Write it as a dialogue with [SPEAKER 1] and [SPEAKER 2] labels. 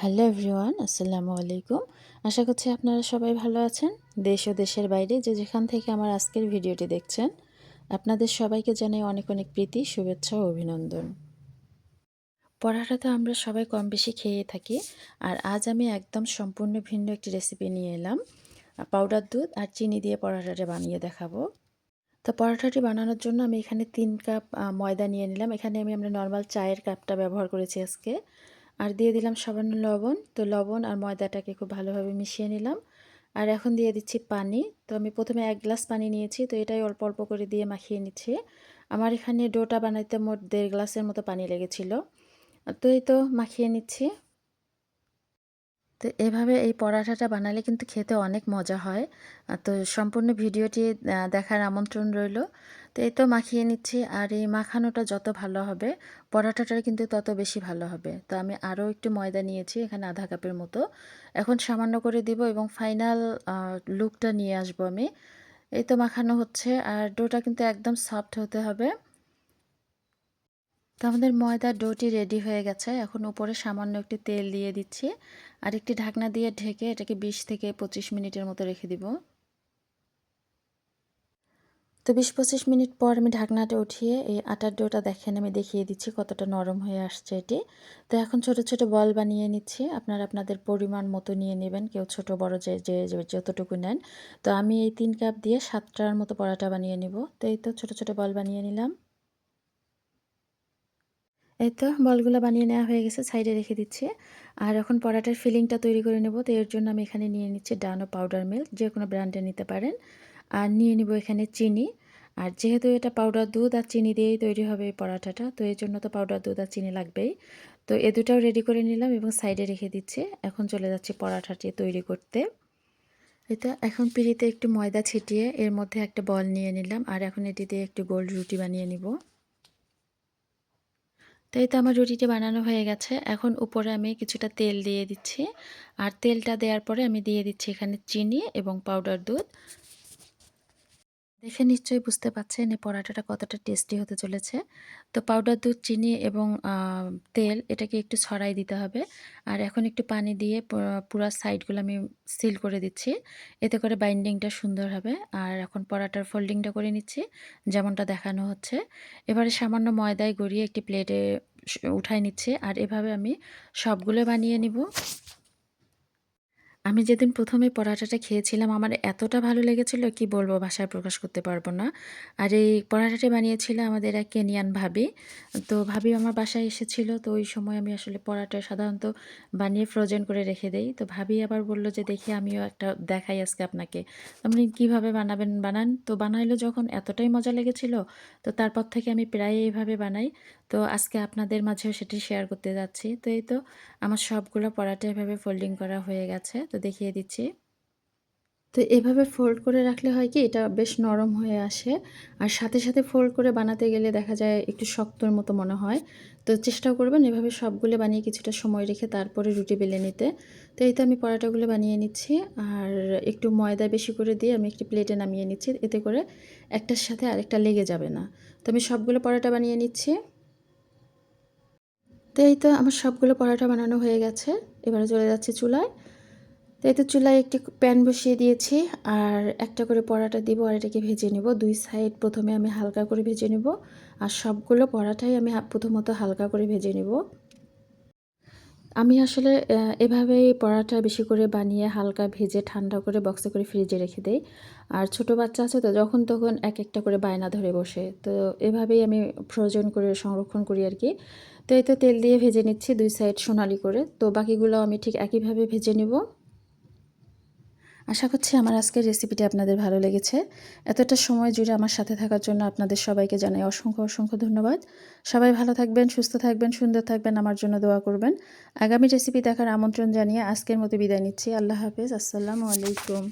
[SPEAKER 1] Hello everyone, আসসালামু আলাইকুম। আশা করছি আপনারা সবাই ভালো আছেন। দেশ ও দেশের বাইরে যে যেখান থেকে আমার আজকের ভিডিওটি দেখছেন, আপনাদের সবাইকে জানাই অনেক অনেক প্রীতি, শুভেচ্ছা ও অভিনন্দন। পরাটা তো আমরা সবাই কম বেশি খেয়ে থাকি, আর আজ আমি একদম সম্পূর্ণ ভিন্ন একটি রেসিপি নিয়ে এলাম। পাউডার দুধ আর চিনি দিয়ে পরাটাটা বানিয়ে দেখাবো। তো পরাঠাটি বানানোর জন্য আমি এখানে তিন কাপ ময়দা নিয়ে নিলাম। এখানে আমি আমরা নর্মাল চায়ের কাপটা ব্যবহার করেছি আজকে। আর দিয়ে দিলাম সামান্য লবণ। তো লবণ আর ময়দাটাকে খুব ভালোভাবে মিশিয়ে নিলাম। আর এখন দিয়ে দিচ্ছি পানি। তো আমি প্রথমে এক গ্লাস পানি নিয়েছি। তো এটাই অল্প অল্প করে দিয়ে মাখিয়ে নিচ্ছি। আমার এখানে ডোটা বানাইতে মোট দেড় গ্লাসের মতো পানি লেগেছিল। তো এই তো মাখিয়ে নিচ্ছি। তো এভাবে এই পরাঠাটা বানালে কিন্তু খেতে অনেক মজা হয়। তো সম্পূর্ণ ভিডিওটি দেখার আমন্ত্রণ রইল। তো এই তো মাখিয়ে নিচ্ছি আর এই মাখানোটা যত ভালো হবে পরাঠাটা কিন্তু তত বেশি ভালো হবে। তো আমি আরও একটু ময়দা নিয়েছি, এখানে আধা কাপের মতো। এখন সামান্য করে দিব এবং ফাইনাল লুকটা নিয়ে আসব আমি। এই তো মাখানো হচ্ছে আর ডোটা কিন্তু একদম সফট হতে হবে। তো আমাদের ময়দার ডোটি রেডি হয়ে গেছে। এখন উপরে সামান্য একটি তেল দিয়ে দিচ্ছি আর একটি ঢাকনা দিয়ে ঢেকে এটাকে বিশ থেকে পঁচিশ মিনিটের মতো রেখে দিব। তো বিশ পঁচিশ মিনিট পর আমি ঢাকনাটা উঠিয়ে এই আটার ডোটা দেখেন, আমি দেখিয়ে দিচ্ছি কতটা নরম হয়ে আসছে এটি। তো এখন ছোট ছোট বল বানিয়ে নিচ্ছি, আপনারা আপনাদের পরিমাণ মতো নিয়ে নেবেন, কেউ ছোট বড় যে যে যতটুকু নেন। তো আমি এই তিন কাপ দিয়ে সাতটার মতো পরাটা বানিয়ে নিব। তো এই তো ছোট ছোট বল বানিয়ে নিলাম। এই তো বলগুলো বানিয়ে নেওয়া হয়ে গেছে, সাইডে রেখে দিচ্ছি। আর এখন পরাটার ফিলিংটা তৈরি করে নেব। তো এর জন্য আমি এখানে নিয়ে নিচ্ছি ডানো পাউডার মিল্ক, যে কোনো ব্র্যান্ডে নিতে পারেন। আর নিয়ে নিব এখানে চিনি। আর যেহেতু এটা পাউডার দুধ আর চিনি দিয়েই তৈরি হবে এই পরাঠাটা তো এর জন্য তো পাউডার দুধ আর চিনি লাগবেই। তো এ দুটাও রেডি করে নিলাম এবং সাইডে রেখে দিচ্ছি। এখন চলে যাচ্ছি পরাঠাটি তৈরি করতে। এটা এখন পিড়িতে একটু ময়দা ছিটিয়ে এর মধ্যে একটা বল নিয়ে নিলাম আর এখন এটি দিয়ে একটু গোল রুটি বানিয়ে নিব। তো এই তো আমার রুটিটি বানানো হয়ে গেছে। এখন উপরে আমি কিছুটা তেল দিয়ে দিচ্ছি। আর তেলটা দেওয়ার পরে আমি দিয়ে দিচ্ছি এখানে চিনি এবং পাউডার দুধ। দেখে নিশ্চয়ই বুঝতে পাচ্ছেন এই পরাটাটা কতটা টেস্টি হতে চলেছে। তো পাউডার দুধ, চিনি এবং তেল এটাকে একটু ছড়াই দিতে হবে। আর এখন একটু পানি দিয়ে পুরো সাইডগুলো আমি সিল করে দিচ্ছি। এতে করে বাইন্ডিংটা সুন্দর হবে। আর এখন পরাটার ফোল্ডিংটা করে নিচ্ছি, যেমনটা দেখানো হচ্ছে। এবারে সামান্য ময়দায় গড়িয়ে একটি প্লেটে উঠাই নিচ্ছে। আর এভাবে আমি সবগুলো বানিয়ে নিব। আমি যেদিন প্রথমে পরাটাটা খেয়েছিলাম, আমার এতটা ভালো লেগেছিল কি বলব ভাষায় প্রকাশ করতে পারব না। আর এই পরাটাটি বানিয়েছিল আমাদের এক কেনিয়ান ভাবি। তো ভাবি আমার বাসায় এসেছিল, তো ওই সময় আমি আসলে পরাটা সাধারণত বানিয়ে ফ্রোজেন করে রেখে দেই। তো ভাবি আবার বলল যে, দেখি আমিও একটা দেখাই আজকে আপনাকে। আপনি কীভাবে বানাবেন বানান? তো বানাইলো যখন এতটাই মজা লেগেছিল, তো তারপর থেকে আমি প্রায় এইভাবে বানাই। তো আজকে আপনাদের মাঝেও সেটি শেয়ার করতে যাচ্ছি। তো এই তো, আমার সবগুলো পরাটা এভাবে ফোল্ডিং করা হয়ে গেছে। তো দেখিয়ে দিচ্ছি। তো এভাবে ফোল্ড করে রাখলে হয় কি, এটা বেশ নরম হয়ে আসে। আর সাথে সাথে ফোল্ড করে বানাতে গেলে দেখা যায় একটু শক্তর মতো মনে হয়। তো চেষ্টা করবেন এভাবে সবগুলো বানিয়ে কিছুটা সময় রেখে তারপরে রুটি বেলে নিতে। তো এই তো আমি পরাটাগুলো বানিয়ে নিচ্ছি। আর একটু ময়দা বেশি করে দিয়ে আমি একটি প্লেটে নামিয়ে নিচ্ছি। এতে করে একটার সাথে আরেকটা লেগে যাবে না। তো আমি সবগুলো পরাটা বানিয়ে নিচ্ছি। তো এই তো আমার সবগুলো পরাটা বানানো হয়ে গেছে। এবারে চলে যাচ্ছে চুলায়। তো এই তো চুলায় একটি প্যান বসিয়ে দিয়েছি, আর একটা করে পরাটা দিব, আর এটাকে ভেজে নেব। দুই সাইড প্রথমে আমি হালকা করে ভেজে নেব, আর সবগুলো পরাটাই আমি প্রথমত হালকা করে ভেজে নেব। আমি আসলে এভাবেই পরাটা বেশি করে বানিয়ে হালকা ভেজে ঠান্ডা করে বক্সে করে ফ্রিজে রেখে দেই। আর ছোট বাচ্চা আছে তো, যখন তখন এক একটা করে বায়না ধরে বসে। তো এভাবেই আমি ফ্রোজেন করে সংরক্ষণ করি আর কি। তো এই তো তেল দিয়ে ভেজে নিচ্ছি দুই সাইড সোনালি করে। তো বাকিগুলো আমি ঠিক একইভাবে ভেজে নেব। আশা করছি আমার আজকের রেসিপিটি আপনাদের ভালো লেগেছে। এতটা সময় জুড়ে আমার সাথে থাকার জন্য আপনাদের সবাইকে জানাই অসংখ্য অসংখ্য ধন্যবাদ। সবাই ভালো থাকবেন, সুস্থ থাকবেন, সুন্দর থাকবেন, আমার জন্য দোয়া করবেন। আগামী রেসিপি দেখার আমন্ত্রণ জানিয়ে আজকের মতো বিদায় নিচ্ছি। আল্লাহ হাফিজ। আসসালামু আলাইকুম।